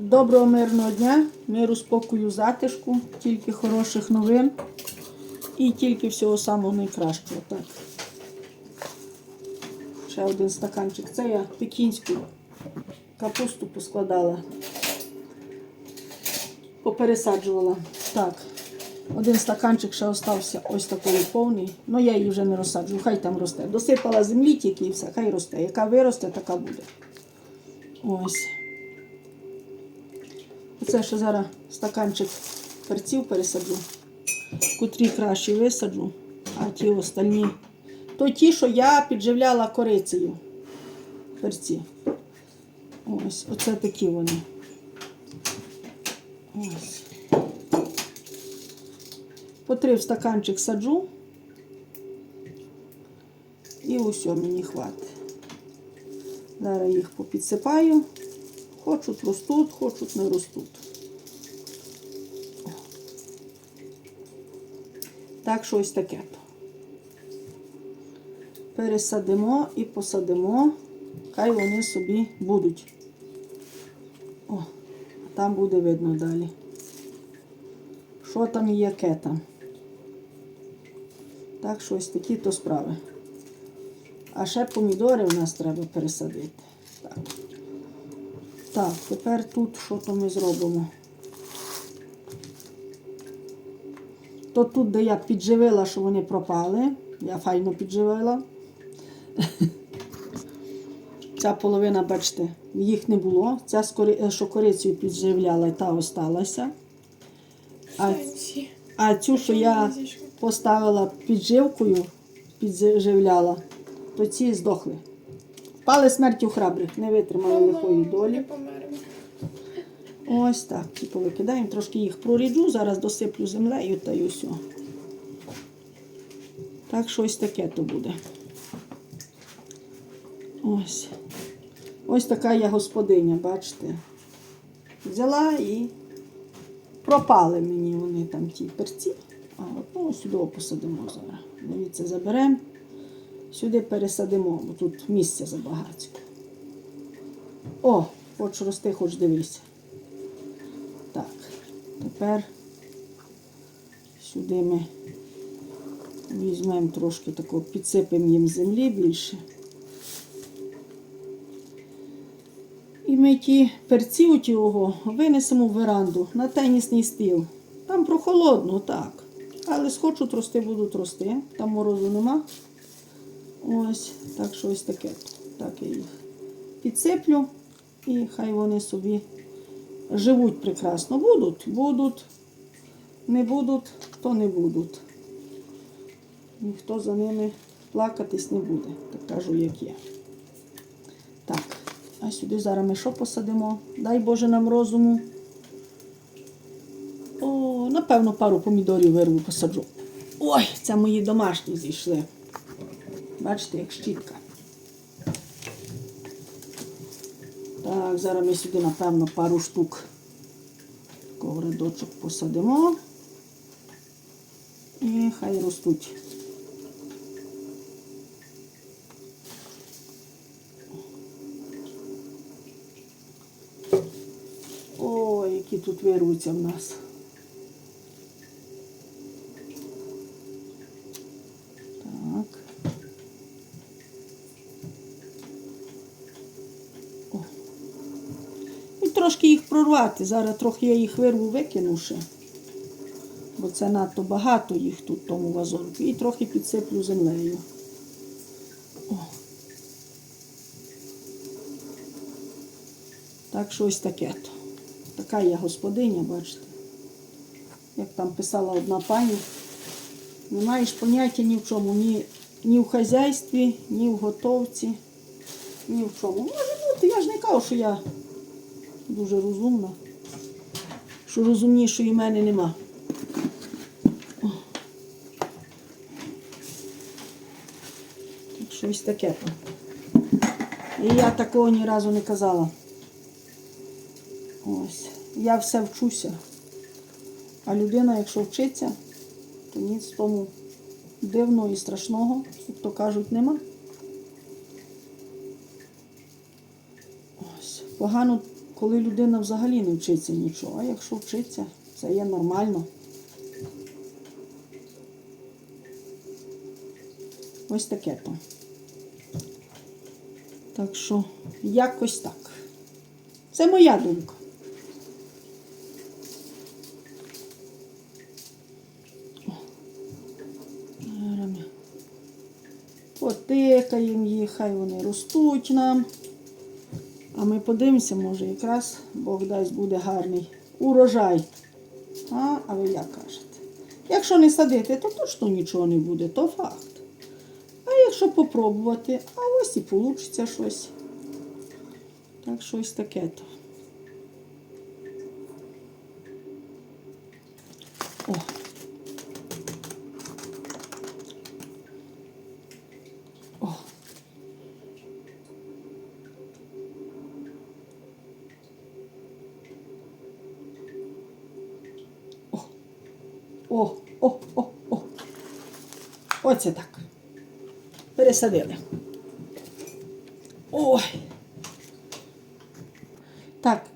Доброго мирного дня, миру, спокою, затишку, тільки хороших новин і тільки всього самого найкращого. Так. Ще один стаканчик. Це я пекінську капусту поскладала, попересаджувала. Так. Один стаканчик ще остався ось такий повний. Ну я її вже не розсаджу, хай там росте. Досипала землі тільки і все, хай росте. Яка виросте, така буде. Ось. Оце ще зараз стаканчик перців пересаджу, котрі краще висаджу, а ті остальні. То ті, що я підживляла корицею. Перці. Ось, оце такі вони. Ось. По три в стаканчик саджу. І усе мені хватить. Зараз їх попідсипаю. Хочуть ростуть, хочуть не ростуть. Так що ось таке. Пересадимо і посадимо, хай вони собі будуть. О, там буде видно далі. Що там і яке там. Так що ось такі то справи. А ще помідори у нас треба пересадити. Так. Тепер тут що то ми зробимо? То тут, де я підживила, що вони пропали. Я файно підживила. Ця половина, бачите, їх не було. Ця, е, що корицею підживляла, та осталася. А, а цю, що я поставила підживкою, підживляла, то ці здохли. Впали смертю храбрих, не витримали лихої долі. Ось так. Ці повикидаємо, трошки їх проріджу, зараз досиплю землею та й усе. Так що ось таке то буде. Ось. Ось така я господиня, бачите. Взяла і пропали мені вони там ті перці. А от, ну, сюди посадимо зараз. Дивіться, заберемо. Сюди пересадимо, бо тут місця забагацько. О, хоч рости, хоч дивися. Так, тепер сюди ми візьмемо трошки такого, підсипемо їм землі більше. І ми ті перці його винесемо в веранду на тенісний стіл. Там прохолодно, так. Але схочуть рости, будуть рости. Там морозу нема. Ось, так що ось таке. Так я їх підсиплю і хай вони собі живуть прекрасно. Будуть, будуть, не будуть, то не будуть. Ніхто за ними плакатись не буде. Так кажу, як є. Так, а сюди зараз ми що посадимо? Дай Боже нам розуму. О, напевно, пару помідорів вирву посаджу. Ой, це мої домашні зійшли. Бачите, як щітка. Так, зараз ми сюди, напевно, пару штук такого рядочок посадимо. І хай ростуть. Ой, які тут вирвуться в нас. Так. О. І трошки їх прорвати. Зараз трохи я їх вирву викину ще. Бо це надто багато їх тут в тому вазонку. І трохи підсиплю землею. О. Так що ось таке то. Така я господиня, бачите. Як там писала одна пані. Не маєш поняття ні в чому, ні, ні в хазяйстві, ні в готовці, ні в чому. Може бути, я ж не кажу, що я дуже розумна, що розумнішої мене нема. Так що таке. І я такого ні разу не казала. Ось. Я все вчуся. А людина, якщо вчиться, то ніц тому дивного і страшного, як то кажуть, нема. Ось. Погано коли людина взагалі не вчиться нічого. А якщо вчиться, це є нормально. Ось таке то. Так що, якось так. Це моя думка. Потикаємо їх, хай вони ростуть нам. А ми подивимося, може, якраз Бог дасть буде гарний урожай. А, а ви як кажете? Якщо не садити, то точно нічого не буде, то факт. А якщо попробувати, а ось і вийде щось. Так щось таке то. О. О. О. О, о, о, о. Оце так. Пересадили. Ой. Так,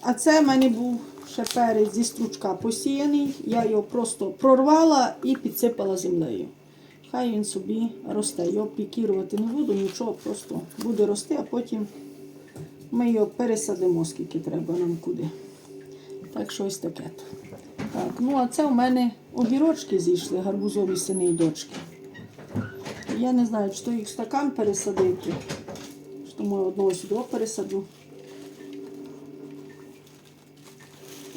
а це в мене був ще перець зі стручка посіяний. Я його просто прорвала і підсипала землею. Хай він собі росте. Його пікірувати не буду, нічого, просто буде рости, а потім ми його пересадимо, скільки треба нам куди. Так що ось таке. Так, ну а це у мене огірочки зійшли, гарбузові сини і дочки. Я не знаю, чи то їх в стакан пересадити, чи то може одного сюди пересаду.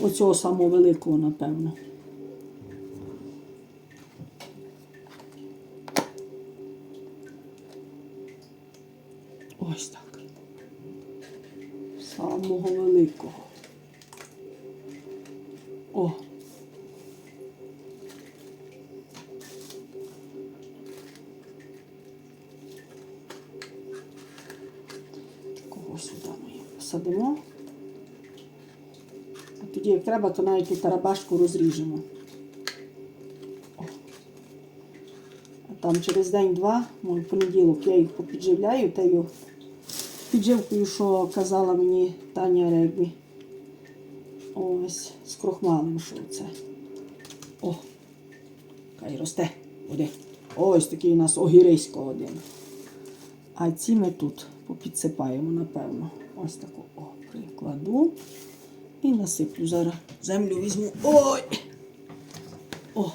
Оцього самого великого, напевно. Ось так. Самого великого. О. тоді, як треба, то навіть і тарабашку розріжемо. А там через день-два, мой понеділок, я їх попідживляю, тею підживкою, що казала мені Таня Регбі. Ось, з крохмалем, що це. О, хай росте. Буде. Ось такий у нас огірисько один. А ці ми тут попідсипаємо, напевно. Ось таку о, прикладу. І насиплю зараз. Землю візьму. Ой! О!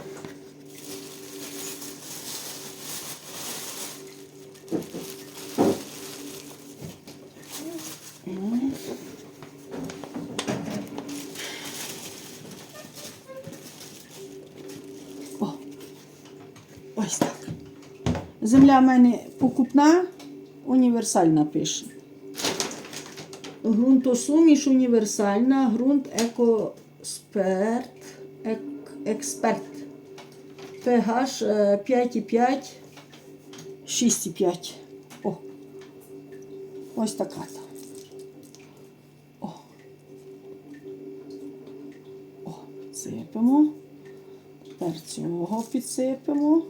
О! Ось так. Земля в мене покупна, універсальна пише. Грунтосуміш універсальна, ґрунт екосперт, ек, експерт. pH е, 5,5, 6,5. О. Ось така. О. О, підсипемо. Цього підсипемо.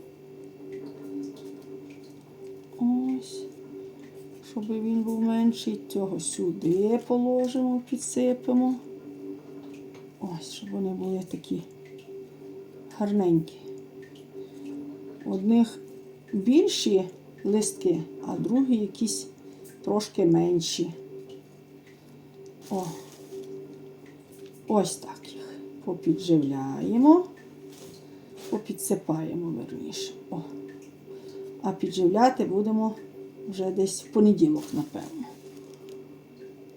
Щоб він був менший, цього сюди положимо, підсипемо. Ось, щоб вони були такі гарненькі. Одних більші листки, а другі якісь трошки менші. О, ось так їх попідживляємо, попідсипаємо верніше. О. А підживляти будемо вже десь в понеділок, напевно.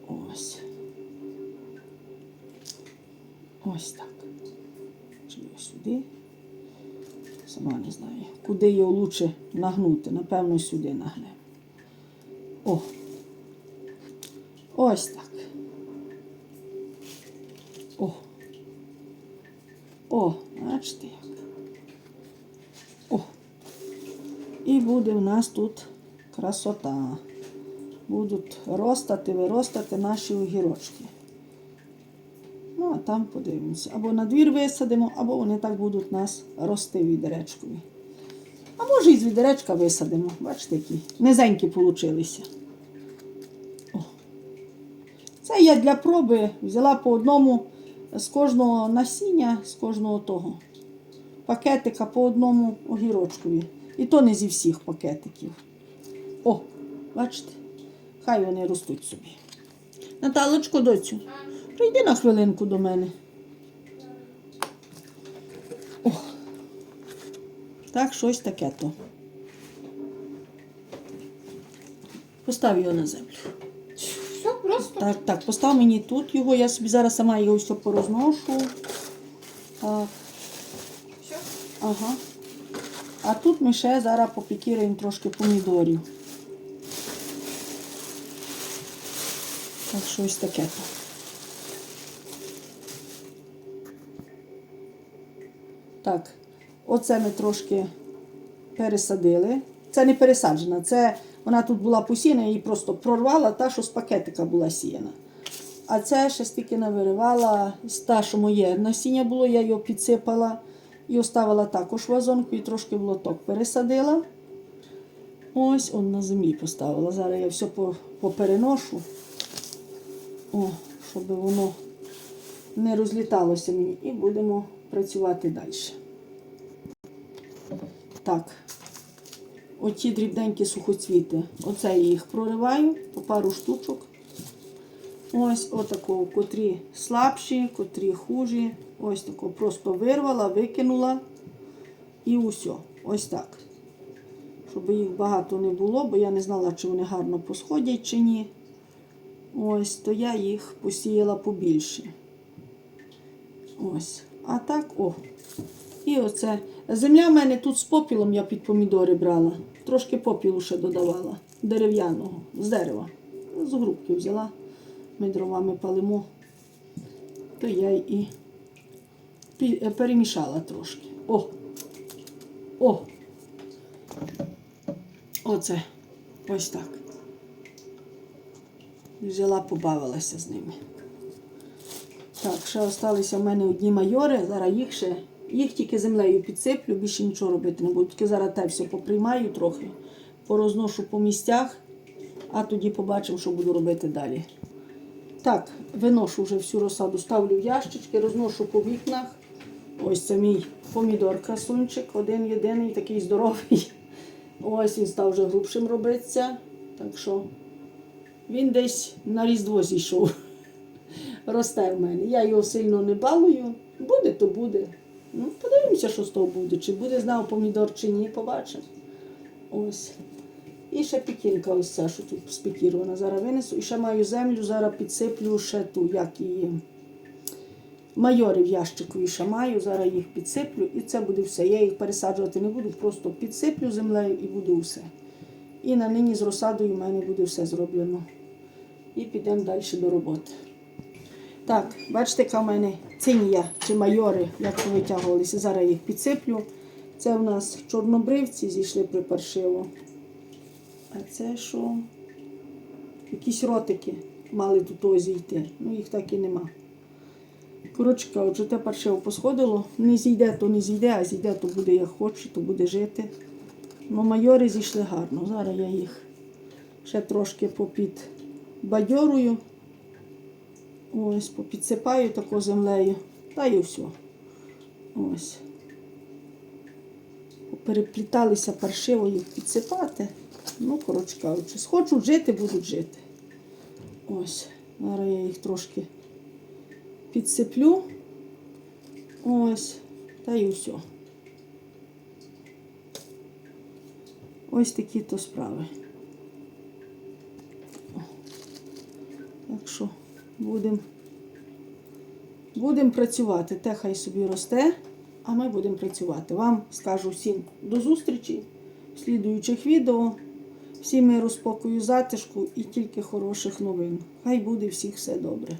Ось. Ось так. Чи сюди? Сама не знаю. Куди його лучше нагнути? Напевно, сюди нагнемо. О. Ось так. О. О, бачите як. О. І буде в нас тут красота. Будуть ростати, виростати наші огірочки. Ну, а там подивимося. Або на двір висадимо, або вони так будуть нас рости відеречкові. А може і з відеречка висадимо. Бачите, які низенькі получилися. О. Це я для проби взяла по одному з кожного насіння, з кожного того пакетика по одному огірочкові. І то не зі всіх пакетиків. О, бачите? Хай вони ростуть собі. Наталочко, доцю, прийди на хвилинку до мене. О, так, щось таке то. Постав його на землю. Все просто. Так, так, постав мені тут його, я собі зараз сама його все порозношу. Так, Все. ага. А тут ми ще зараз попікіруємо трошки помідорів. Так, щось таке. Так, оце ми трошки пересадили. Це не пересаджена, це вона тут була посіяна, її просто прорвала, та, що з пакетика була сіяна. А це ще стільки навиривала, та, що моє насіння було, я його підсипала і оставила також вазонку, і трошки в лоток пересадила. Ось он на землі поставила. Зараз я все по- попереношу, О, щоб воно не розліталося мені. І будемо працювати далі. Так, оті дрібненькі сухоцвіти. Оце я їх прориваю по пару штучок. Ось отакого, котрі слабші, котрі хужі. Ось такого просто вирвала, викинула і усе. Ось так. Щоб їх багато не було, бо я не знала, чи вони гарно посходять чи ні. Ось, то я їх посіяла побільше. Ось. А так, о. І оце. Земля в мене тут з попілом я під помідори брала. Трошки попілу ще додавала. Дерев'яного, з дерева. З грубки взяла. Ми дровами палимо. То я і е, перемішала трошки. О! О! Оце. Ось так. Взяла, побавилася з ними. Так, ще залишилися в мене одні майори. Зараз їх ще. Їх тільки землею підсиплю, більше нічого робити не буду. Тільки зараз те все поприймаю трохи, порозношу по місцях, а тоді побачимо, що буду робити далі. Так, виношу вже всю розсаду, ставлю в ящички, розношу по вікнах. Ось це мій помідор красунчик, один єдиний, такий здоровий. Ось він став вже грубшим робитися. Так що він десь на різдво зійшов. Росте в мене. Я його сильно не балую. Буде, то буде. Ну, подивимося, що з того буде. Чи буде знав помідор, чи ні, побачимо. Ось. І ще пікінка ось ця, що тут спікірована. Зараз винесу. І ще маю землю, зараз підсиплю ще ту, як її. Майори в ящику ще маю, зараз їх підсиплю і це буде все. Я їх пересаджувати не буду, просто підсиплю землею і буде все. І на нині з розсадою в мене буде все зроблено. І підемо далі до роботи. Так, бачите, яка в мене цинія чи майори, як витягувалися. Зараз їх підсиплю. Це в нас чорнобривці зійшли припаршиво. А це що? Якісь ротики мали тут зійти. Ну їх так і нема. Коротше кажучи, те паршиво посходило. Не зійде, то не зійде, а зійде, то буде як хоче, то буде жити. Ну, майори зійшли гарно. Зараз я їх ще трошки попід бадьорую. Ось, попідсипаю тако землею. Та й все. Ось. Перепліталися паршиво їх підсипати. Ну, коротше кажучи, схочуть жити, будуть жити. Ось. Зараз я їх трошки підсиплю. Ось. Та й все. Ось такі то справи. Так що будемо будем працювати. Те хай собі росте, а ми будемо працювати. Вам скажу всім до зустрічі в слідуючих відео. Всім миру, спокою, затишку і тільки хороших новин. Хай буде всіх все добре.